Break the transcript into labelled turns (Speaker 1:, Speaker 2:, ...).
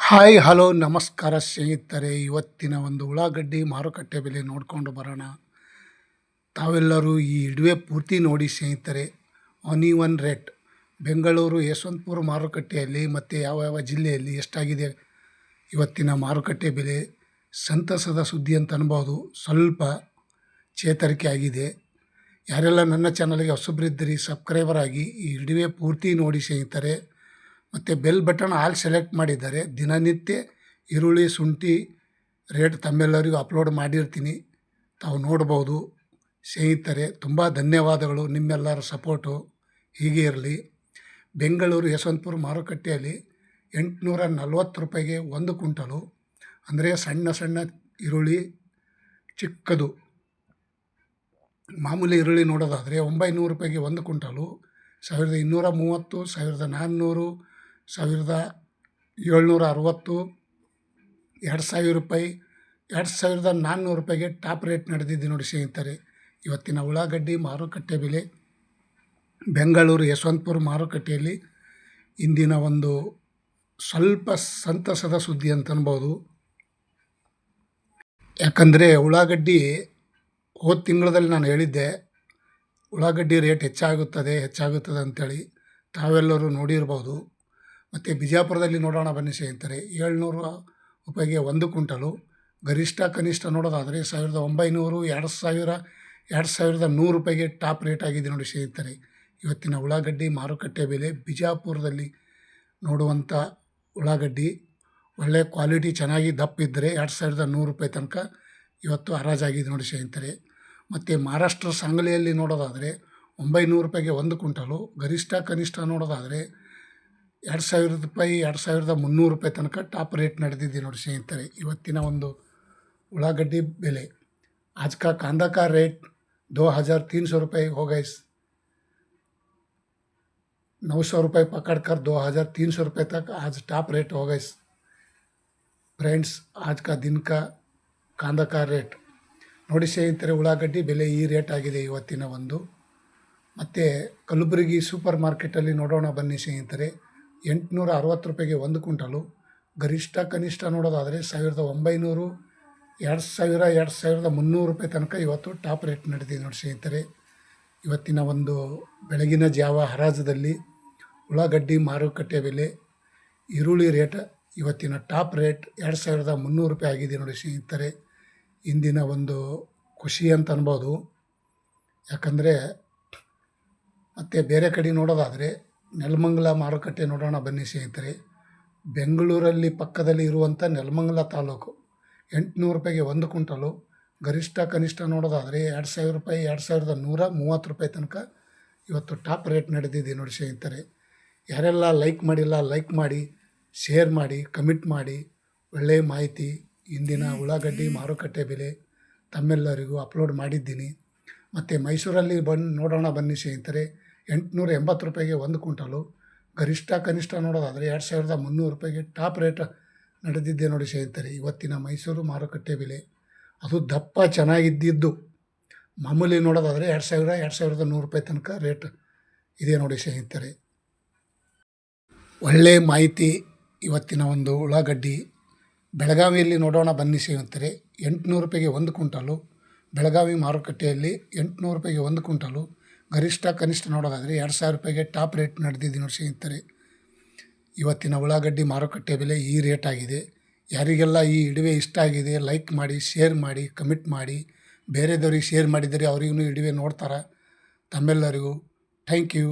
Speaker 1: Hi, hello, ನಮಸ್ಕಾರ ಸ್ನೇಹಿತರೆ. ಇವತ್ತಿನ ಒಂದು ಉಳ್ಳಾಗಡ್ಡಿ ಮಾರುಕಟ್ಟೆ ಬೆಲೆ ನೋಡಿಕೊಂಡು ಬರೋಣ. ತಾವೆಲ್ಲರೂ ಈ ಇಡುವೆ ಪೂರ್ತಿ ನೋಡಿ ಸ್ನೇಹಿತರೆ. One rate. ಬೆಂಗಳೂರು ಯಶವಂತಪುರ ಮಾರುಕಟ್ಟೆಯಲ್ಲಿ ಮತ್ತು ಯಾವ ಯಾವ ಜಿಲ್ಲೆಯಲ್ಲಿ ಎಷ್ಟಾಗಿದೆ ಇವತ್ತಿನ ಮಾರುಕಟ್ಟೆ ಬೆಲೆ? ಸಂತಸದ ಸುದ್ದಿ ಅಂತ ಅನ್ಬೋದು. ಸ್ವಲ್ಪ ಚೇತರಿಕೆ ಆಗಿದೆ. ಯಾರೆಲ್ಲ ನನ್ನ ಚಾನಲ್ಗೆ ಹೊಸಬ್ರಿದ್ದಿರಿ ಸಬ್ಸ್ಕ್ರೈಬರ್ ಆಗಿ ಈ ಇಡುವೆ ಪೂರ್ತಿ ನೋಡಿ ಸ್ನೇಹಿತರೆ. ಮತ್ತು ಬೆಲ್ ಬಟನ್ ಆಲ್ ಸೆಲೆಕ್ಟ್ ಮಾಡಿದ್ದಾರೆ. ದಿನನಿತ್ಯ ಈರುಳ್ಳಿ, ಶುಂಠಿ ರೇಟ್ ತಮ್ಮೆಲ್ಲರಿಗೂ ಅಪ್ಲೋಡ್ ಮಾಡಿರ್ತೀನಿ. ತಾವು ನೋಡ್ಬೋದು. ಸ್ನೇಹಿತರೆ, ತುಂಬ ಧನ್ಯವಾದಗಳು ನಿಮ್ಮೆಲ್ಲರ ಸಪೋರ್ಟು ಹೀಗೆ ಇರಲಿ. ಬೆಂಗಳೂರು ಯಶವಂತಪುರ ಮಾರುಕಟ್ಟೆಯಲ್ಲಿ ಎಂಟುನೂರ ನಲ್ವತ್ತು ರೂಪಾಯಿಗೆ ಒಂದು ಕುಂಟಲು ಅಂದರೆ ಸಣ್ಣ ಸಣ್ಣ ಈರುಳ್ಳಿ ಚಿಕ್ಕದು. ಮಾಮೂಲಿ ಈರುಳ್ಳಿ ನೋಡೋದಾದರೆ ಒಂಬೈನೂರು ರೂಪಾಯಿಗೆ ಒಂದು ಕುಂಟಲು ಸಾವಿರದ ಇನ್ನೂರ ಮೂವತ್ತು, ಸಾವಿರದ ನಾನ್ನೂರು ಸಾವಿರದ ಏಳ್ನೂರ ಅರವತ್ತು, ಎರಡು ಸಾವಿರ ರೂಪಾಯಿ, ಎರಡು ಸಾವಿರದ ನಾನ್ನೂರು ರೂಪಾಯಿಗೆ ಟಾಪ್ ರೇಟ್ ನಡೆದಿದ್ದು ನೋಡಿ ಸ್ನೇಹಿತರೆ. ಇವತ್ತಿನ ಉಳ್ಳಾಗಡ್ಡಿ ಮಾರುಕಟ್ಟೆ ಬೆಲೆ, ಬೆಂಗಳೂರು ಯಶವಂತಪುರ ಮಾರುಕಟ್ಟೆಯಲ್ಲಿ ಇಂದಿನ ಒಂದು ಸ್ವಲ್ಪ ಸಂತಸದ ಸುದ್ದಿ ಅಂತ ಅನ್ಬೋದು. ಯಾಕಂದರೆ ಉಳ್ಳಾಗಡ್ಡಿ ಹೋದ ತಿಂಗಳಲ್ಲಿ ನಾನು ಹೇಳಿದ್ದೆ, ಉಳ್ಳಾಗಡ್ಡಿ ರೇಟ್ ಹೆಚ್ಚಾಗುತ್ತದೆ ಹೆಚ್ಚಾಗುತ್ತದೆ ಅಂಥೇಳಿ ತಾವೆಲ್ಲರೂ ನೋಡಿರ್ಬೋದು. ಮತ್ತು ಬಿಜಾಪುರದಲ್ಲಿ ನೋಡೋಣ ಬನ್ನಿ ಸ್ನೇಹಿತರೆ. ಏಳ್ನೂರು ರೂಪಾಯಿಗೆ ಒಂದು ಕುಂಟಲು ಗರಿಷ್ಠ ಕನಿಷ್ಠ ನೋಡೋದಾದರೆ ಸಾವಿರದ ಒಂಬೈನೂರು, ಎರಡು ಸಾವಿರ, ಎರಡು ಸಾವಿರದ ನೂರು ರೂಪಾಯಿಗೆ ಟಾಪ್ ರೇಟ್ ಆಗಿದೆ ನೋಡಿ ಸ್ನೇಹಿತರೆ. ಇವತ್ತಿನ ಉಳ್ಳಾಗಡ್ಡಿ ಮಾರುಕಟ್ಟೆ ಬೆಲೆ ಬಿಜಾಪುರದಲ್ಲಿ ನೋಡುವಂಥ ಉಳ್ಳಾಗಡ್ಡಿ ಒಳ್ಳೆಯ ಕ್ವಾಲಿಟಿ ಚೆನ್ನಾಗಿ ದಪ್ಪ ಇದ್ದರೆ ಎರಡು ಸಾವಿರದ ನೂರು ರೂಪಾಯಿ ತನಕ ಇವತ್ತು ಹರಾಜಾಗಿದೆ ನೋಡಿ ಸ್ನೇಹಿತರೆ. ಮತ್ತು ಮಹಾರಾಷ್ಟ್ರ ಸಾಂಗ್ಲಿಯಲ್ಲಿ ನೋಡೋದಾದರೆ ಒಂಬೈನೂರು ರೂಪಾಯಿಗೆ ಒಂದು ಕುಂಟಲು ಗರಿಷ್ಠ ಕನಿಷ್ಠ ನೋಡೋದಾದರೆ ಎರಡು ಸಾವಿರದ ರೂಪಾಯಿ ಎರಡು ಸಾವಿರದ ಮುನ್ನೂರು ರೂಪಾಯಿ ತನಕ ಟಾಪ್ ರೇಟ್ ನಡೆದಿದೆ ನೋಡಿ ಸ್ನೇಹಿತರೆ ಇವತ್ತಿನ ಒಂದು ಉಳ್ಳಾಗಡ್ಡಿ ಬೆಲೆ आज का कांदा का रेट दो हज़ार तीन सौ रुपये हो गए नौ सौ रुपये पकड़ कर दो हज़ार तीन सौ रुपये तक आज टॉप रेट हो गए ಫ್ರೆಂಡ್ಸ್ ಆಜ್ ಕಾ ದಿನ ಕಾ ಕಾಂದ ಕಾ ರೇಟ್ ನೋಡಿ ಸ್ನೇಹಿತರೆ ಉಳ್ಳಾಗಡ್ಡಿ ಬೆಲೆ ಈ ರೇಟ್ ಆಗಿದೆ ಇವತ್ತಿನ ಒಂದು ಮತ್ತು ಕಲಬುರಗಿ ಸೂಪರ್ ಮಾರ್ಕೆಟಲ್ಲಿ ನೋಡೋಣ ಬನ್ನಿ ಸ್ನೇಹಿತರೆ ಎಂಟುನೂರ ಅರವತ್ತು ರೂಪಾಯಿಗೆ ಒಂದು ಕ್ವಿಂಟಲು. ಗರಿಷ್ಠ ಕನಿಷ್ಠ ನೋಡೋದಾದರೆ ಸಾವಿರದ ಒಂಬೈನೂರು, ಎರಡು ಸಾವಿರ, ಎರಡು ಸಾವಿರದ ಮುನ್ನೂರು ರೂಪಾಯಿ ತನಕ ಇವತ್ತು ಟಾಪ್ ರೇಟ್ ನಡೆದಿದೆ ನೋಡಿ ಸ್ನೇಹಿತರೆ. ಇವತ್ತಿನ ಒಂದು ಬೆಳಗಿನ ಜಾವ ಹರಾಜದಲ್ಲಿ ಉಳ್ಳಾಗಡ್ಡಿ ಮಾರುಕಟ್ಟೆ ಬೆಲೆ, ಈರುಳ್ಳಿ ರೇಟ್ ಇವತ್ತಿನ ಟಾಪ್ ರೇಟ್ ಎರಡು ಸಾವಿರದ ಮುನ್ನೂರು ರೂಪಾಯಿ ಆಗಿದೆ ನೋಡಿ ಸ್ನೇಹಿತರೆ. ಇಂದಿನ ಒಂದು ಖುಷಿ ಅಂತ ಅನ್ಬೋದು. ಯಾಕಂದರೆ ಮತ್ತು ಬೇರೆ ಕಡೆ ನೋಡೋದಾದರೆ ನೆಲಮಂಗಲ ಮಾರುಕಟ್ಟೆ ನೋಡೋಣ ಬನ್ನಿ ಸ್ನೇಹಿತರೆ. ಬೆಂಗಳೂರಲ್ಲಿ ಪಕ್ಕದಲ್ಲಿ ಇರುವಂಥ ನೆಲಮಂಗಲ ತಾಲೂಕು. ಎಂಟುನೂರು ರೂಪಾಯಿಗೆ ಒಂದು ಕುಂಟಲು ಗರಿಷ್ಠ ಕನಿಷ್ಠ ನೋಡೋದಾದರೆ ಎರಡು ಸಾವಿರ ರೂಪಾಯಿ, ಎರಡು ಸಾವಿರದ ನೂರ ಮೂವತ್ತು ರೂಪಾಯಿ ತನಕ ಇವತ್ತು ಟಾಪ್ ರೇಟ್ ನಡೆದಿದೆ ನೋಡಿ ಸ್ನೇಹಿತರೆ. ಯಾರೆಲ್ಲ ಲೈಕ್ ಮಾಡಿಲ್ಲ, ಲೈಕ್ ಮಾಡಿ, ಶೇರ್ ಮಾಡಿ, ಕಮಿಟ್ ಮಾಡಿ ಒಳ್ಳೆಯ ಮಾಹಿತಿ ಇಂದಿನ ಉಳ್ಳಾಗಡ್ಡಿ ಮಾರುಕಟ್ಟೆ ಬೆಲೆ ತಮ್ಮೆಲ್ಲರಿಗೂ ಅಪ್ಲೋಡ್ ಮಾಡಿದ್ದೀನಿ. ಮತ್ತು ಮೈಸೂರಲ್ಲಿ ಬಂದು ನೋಡೋಣ ಬನ್ನಿ ಸ್ನೇಹಿತರೆ. ಎಂಟುನೂರ ಎಂಬತ್ತು ರೂಪಾಯಿಗೆ ಒಂದು ಕ್ವಿಂಟಲು. ಗರಿಷ್ಠ ಕನಿಷ್ಠ ನೋಡೋದಾದರೆ ಎರಡು ಸಾವಿರದ ಮುನ್ನೂರು ರೂಪಾಯಿಗೆ ಟಾಪ್ ರೇಟ್ ನಡೆದಿದ್ದೆ ನೋಡಿ ಸ್ನೇಹಿತರೆ. ಇವತ್ತಿನ ಮೈಸೂರು ಮಾರುಕಟ್ಟೆ ಬೆಲೆ ಅದು ದಪ್ಪ ಚೆನ್ನಾಗಿದ್ದಿದ್ದು. ಮಾಮೂಲಿ ನೋಡೋದಾದರೆ ಎರಡು ಸಾವಿರ, ಎರಡು ಸಾವಿರದ ನೂರು ರೂಪಾಯಿ ತನಕ ರೇಟ್ ಇದೆ ನೋಡಿ ಸ್ನೇಹಿತರೆ. ಒಳ್ಳೆಯ ಮಾಹಿತಿ ಇವತ್ತಿನ ಒಂದು ಉಳ್ಳಾಗಡ್ಡಿ. ಬೆಳಗಾವಿಯಲ್ಲಿ ನೋಡೋಣ ಬನ್ನಿ ಸ್ನೇಹಿತರೆ. ಎಂಟುನೂರು ರೂಪಾಯಿಗೆ ಒಂದು ಕ್ವಿಂಟಲು. ಬೆಳಗಾವಿ ಮಾರುಕಟ್ಟೆಯಲ್ಲಿ ಎಂಟುನೂರು ರೂಪಾಯಿಗೆ ಒಂದು ಕುಂಟಲು ಗರಿಷ್ಠ ಕನಿಷ್ಠ ನೋಡೋದಾದರೆ ಎರಡು ಸಾವಿರ ರೂಪಾಯಿಗೆ ಟಾಪ್ ರೇಟ್ ನಡೆದಿದೆ ನೋಡಿ ಸ್ನೇಹಿತರೆ. ಇವತ್ತಿನ ಉಳ್ಳಾಗಡ್ಡಿ ಮಾರುಕಟ್ಟೆ ಬೆಲೆ ಈ ರೇಟ್ ಆಗಿದೆ. ಯಾರಿಗೆಲ್ಲ ಈ ಇಡುವೆ ಇಷ್ಟ ಆಗಿದೆ ಲೈಕ್ ಮಾಡಿ ಶೇರ್ ಮಾಡಿ ಕಮಿಟ್ ಮಾಡಿ, ಬೇರೆದವ್ರಿಗೆ ಶೇರ್ ಮಾಡಿದರೆ ಅವರಿಗೂ ಇಡುವೆ ನೋಡ್ತಾರೆ? ತಮ್ಮೆಲ್ಲರಿಗೂ ಥ್ಯಾಂಕ್ ಯು